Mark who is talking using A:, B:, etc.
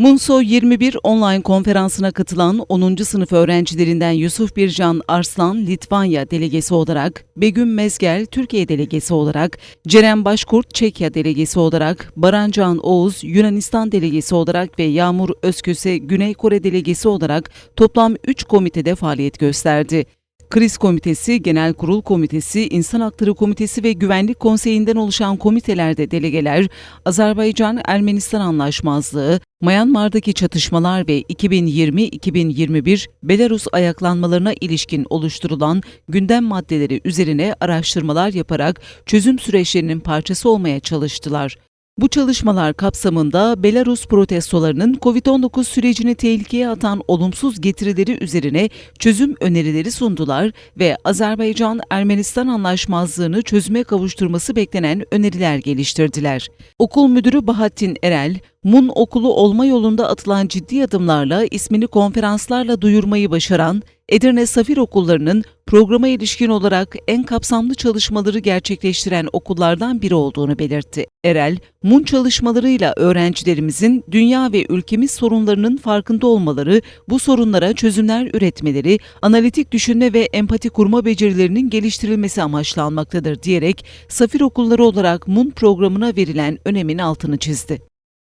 A: Munso 21 online konferansına katılan 10. sınıf öğrencilerinden Yusuf Bircan Arslan Litvanya delegesi olarak, Begüm Mezgel Türkiye delegesi olarak, Ceren Başkurt Çekya delegesi olarak, Barancan Oğuz Yunanistan delegesi olarak ve Yağmur Özköse Güney Kore delegesi olarak toplam 3 komitede faaliyet gösterdi. Kriz Komitesi, Genel Kurul Komitesi, İnsan Hakları Komitesi ve Güvenlik Konseyi'nden oluşan komitelerde delegeler, Azerbaycan-Ermenistan Anlaşmazlığı, Myanmar'daki çatışmalar ve 2020-2021 Belarus ayaklanmalarına ilişkin oluşturulan gündem maddeleri üzerine araştırmalar yaparak çözüm süreçlerinin parçası olmaya çalıştılar. Bu çalışmalar kapsamında Belarus protestolarının COVID-19 sürecini tehlikeye atan olumsuz getirileri üzerine çözüm önerileri sundular ve Azerbaycan-Ermenistan anlaşmazlığını çözüme kavuşturması beklenen öneriler geliştirdiler. Okul müdürü Bahattin Erel, Mun okulu olma yolunda atılan ciddi adımlarla ismini konferanslarla duyurmayı başaran Edirne Safir okullarının programa ilişkin olarak en kapsamlı çalışmaları gerçekleştiren okullardan biri olduğunu belirtti. Erel, Mun çalışmalarıyla öğrencilerimizin dünya ve ülkemiz sorunlarının farkında olmaları, bu sorunlara çözümler üretmeleri, analitik düşünme ve empati kurma becerilerinin geliştirilmesi amaçlanmaktadır diyerek Safir okulları olarak Mun programına verilen önemin altını çizdi.